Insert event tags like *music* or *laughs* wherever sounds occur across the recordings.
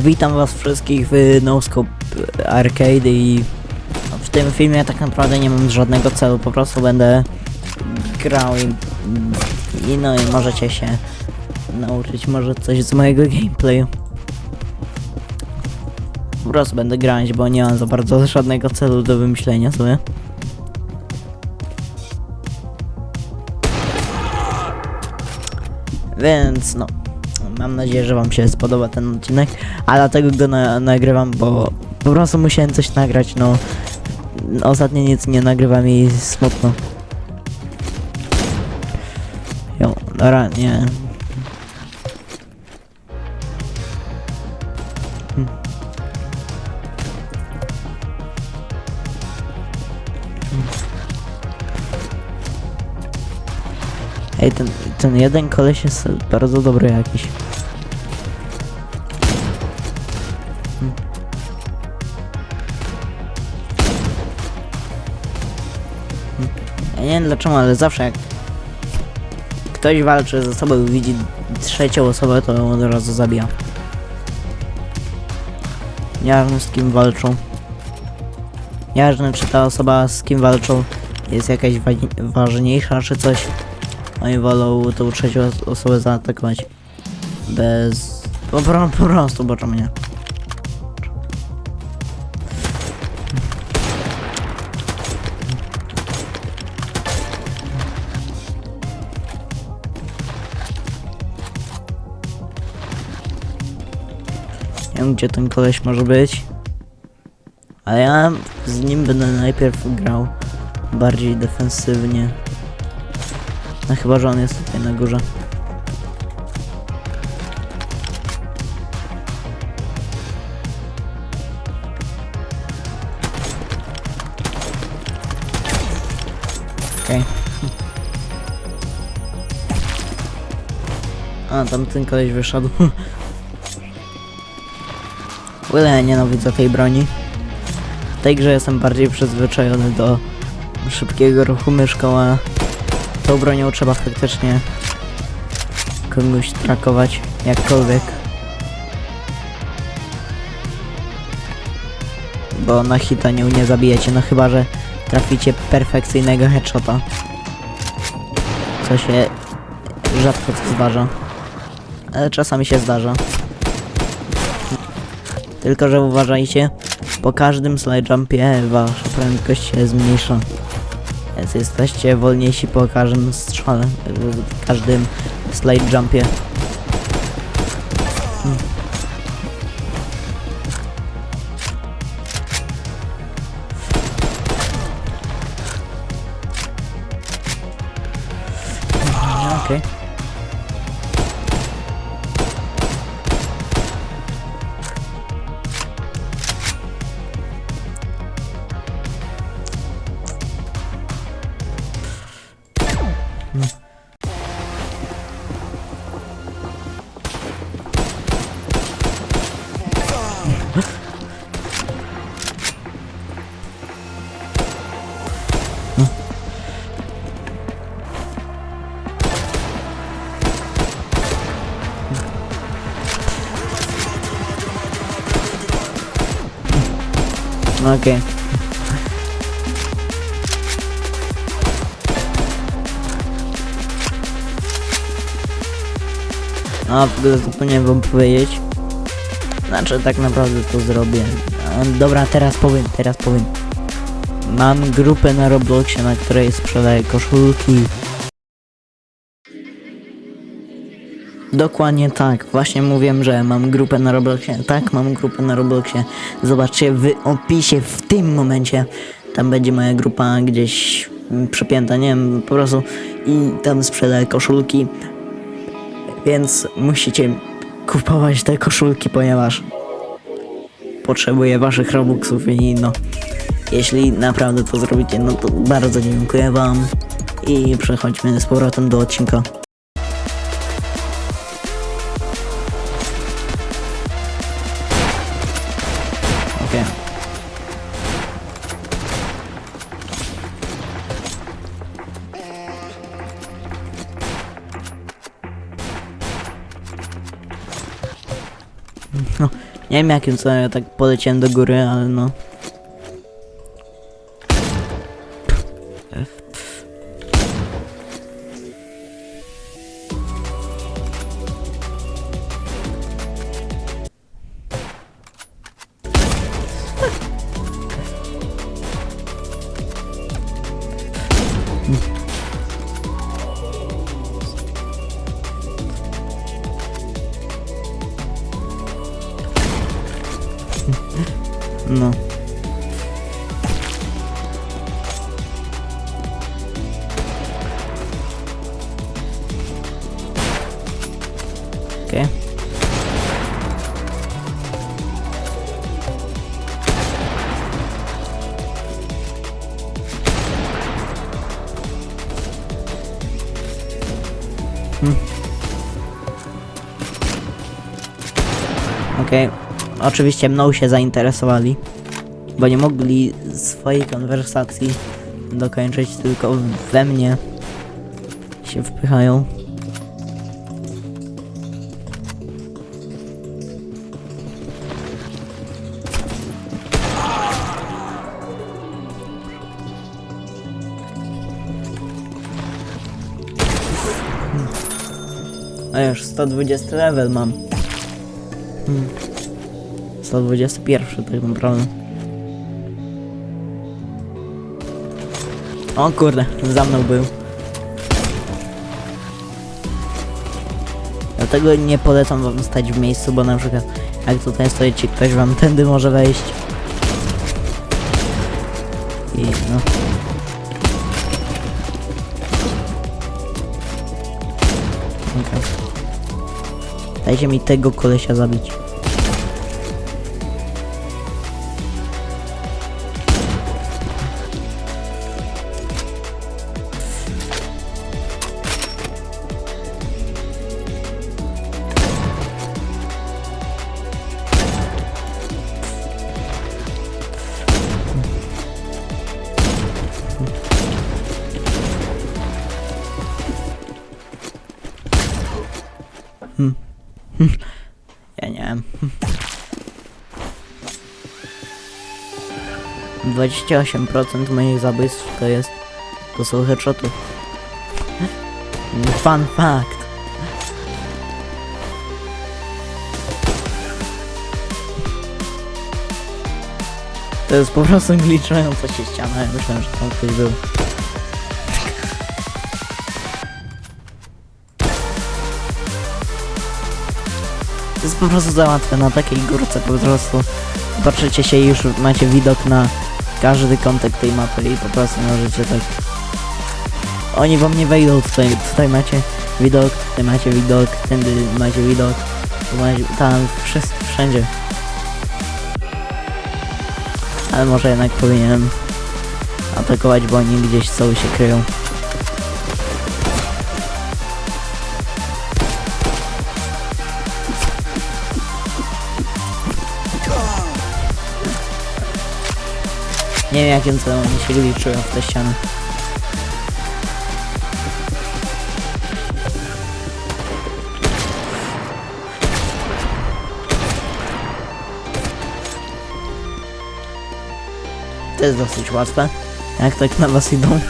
Witam was wszystkich w NoScope Arcade i w tym filmie tak naprawdę nie mam żadnego celu, po prostu będę grał i, i no i możecie się nauczyć może coś z mojego gameplayu. Po prostu będę grać, bo nie mam za bardzo żadnego celu do wymyślenia sobie. Więc no, mam nadzieję, że wam się spodoba ten odcinek, a dlatego go na nagrywam, bo po prostu musiałem coś nagrać, no. Ostatnio nic nie nagrywam i smutno. Jo, dobra, nie. Hm. Ej, ten, ten jeden koleś jest bardzo dobry jakiś. Wiem dlaczego, ale zawsze jak ktoś walczy ze sobą i widzi trzecią osobę, to ją od razu zabija. Nieważne z kim walczą. Nieważne czy ta osoba z kim walczą jest jakaś wa ważniejsza czy coś. Oni wolą tą trzecią os- osobę zaatakować. Bez... Po, po prostu, bo czemu nie? Wiem gdzie ten koleś może być. Ale ja z nim będę najpierw grał bardziej defensywnie. No chyba, że on jest tutaj na górze. Okej. *laughs* A, tam ten koleś wyszedł. *laughs* W nienawidzę tej broni. W tej grze jestem bardziej przyzwyczajony do szybkiego ruchu myszką, a tą bronią trzeba faktycznie kogoś trakować jakkolwiek. Bo na hita nią nie zabijecie, no chyba, że traficie perfekcyjnego headshota. Co się rzadko zdarza. Ale czasami się zdarza. Tylko, że uważajcie, po każdym slide wasza prędkość się zmniejsza. Więc jesteście wolniejsi po każdym strzale, każdym slide jumpie. Okej. A, w ogóle zapomniałem wam powiedzieć. Znaczy, tak naprawdę to zrobię. A, dobra, teraz powiem, teraz powiem. Mam grupę na Robloxie, na której sprzedaję koszulki. Dokładnie tak, właśnie mówiłem, że mam grupę na Robloxie. Tak, mam grupę na Robloxie. Zobaczcie w opisie w tym momencie. Tam będzie moja grupa gdzieś przypięta, nie wiem, po prostu. I tam sprzedaję koszulki. Więc musicie kupować te koszulki, ponieważ potrzebuję waszych robuxów i no. Jeśli naprawdę to zrobicie, no to bardzo dziękuję wam. I przechodźmy z powrotem do odcinka. No, nie wiem jakim co ja tak poleciałem do góry, ale. No. Okej. Oczywiście mną się zainteresowali, bo nie mogli swojej konwersacji dokończyć, tylko we mnie się wpychają. A już 120 level mam. 121 tak naprawdę. O kurde, za mną był. Dlatego nie polecam wam stać w miejscu, bo na przykład jak tutaj stoicie, ktoś wam tędy może wejść. Dajcie mi tego kolesia zabić. Ja nie wiem. 28% moich zabójstw to jest... To są headshoty. Fun fact. To jest po prostu glitchująca się ściana. Ja myślałem, że tam ktoś był. To jest po prostu za łatwe na takiej górce po prostu patrzycie się i już macie widok na każdy kątek tej mapy i po prostu możecie tak oni wam nie wejdą tutaj, tutaj macie widok, tutaj macie widok, tędy macie widok, tu macie, tam, wszyscy, wszędzie. Ale może jednak powinienem atakować, bo oni gdzieś są się kryją. Nie wiem jakim celem oni się glitchują w te ściany. To jest dosyć łatwe. Jak tak na was idą.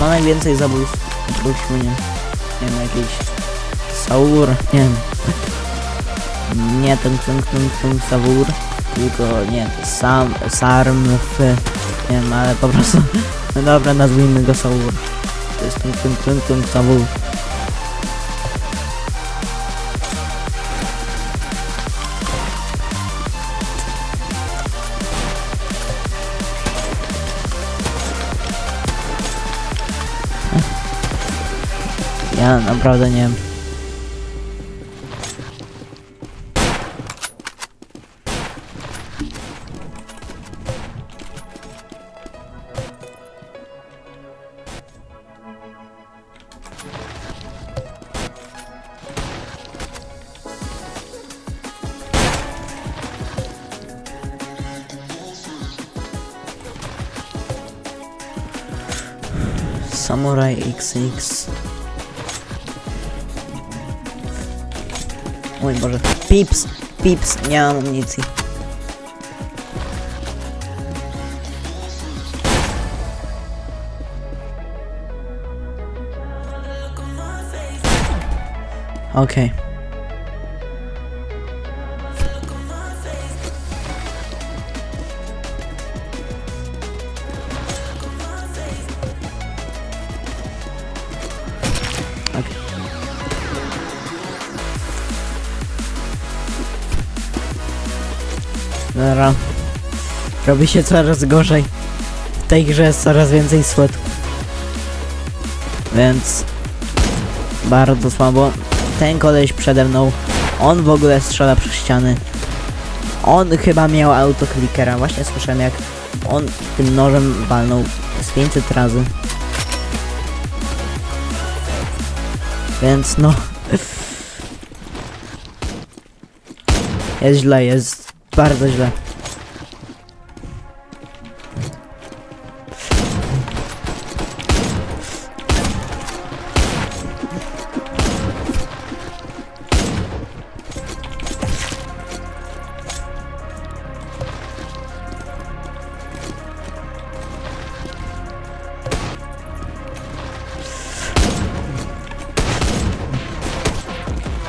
Ma najwięcej zabójstw? Spróbujmy, nie, nie wiem, jakiś Saur, nie wiem. Nie ten, ten, ten, ten Saur, tylko nie, sam, Sarm, F, nie wiem, ale po prostu, *laughs* no dobra, nazwijmy go Saur. To jest ten, ten, ten, ten Saur. оправданием. Samurai XX Mój Boże. Pips, pips, nie mam amunicji. Okej. Dobra. Robi się coraz gorzej. W tej grze jest coraz więcej słodków. Więc... Bardzo słabo. Ten koleś przede mną, on w ogóle strzela przez ściany. On chyba miał autoklikera. Właśnie słyszałem jak on tym nożem walnął z 500 razy. Więc no... *laughs* Jest źle, jest bardzo źle.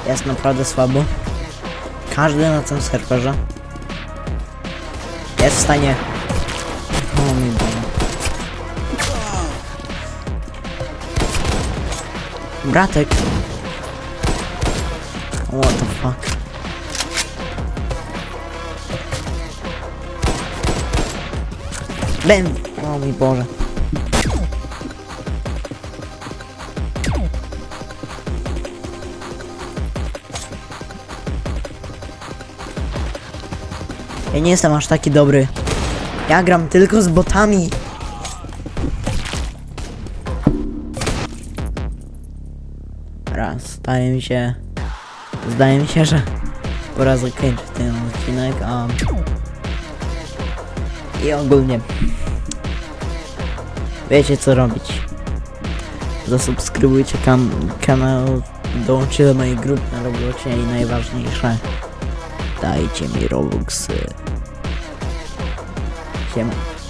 Jest naprawdę słabo. Każdy na tym serwerze jest w stanie. O mój Boże. Bratek. What the fuck. Ben. O mój Boże. Ja nie jestem aż taki dobry. Ja gram tylko z botami. Raz, zdaje mi się... Zdaje mi się, że pora zakończyć ten odcinek, a... I ogólnie... Wiecie co robić. Zasubskrybujcie kam kanał, dołączcie do mojej grupy na Robloxie i najważniejsze... Dajcie mi Robuxy. Siema.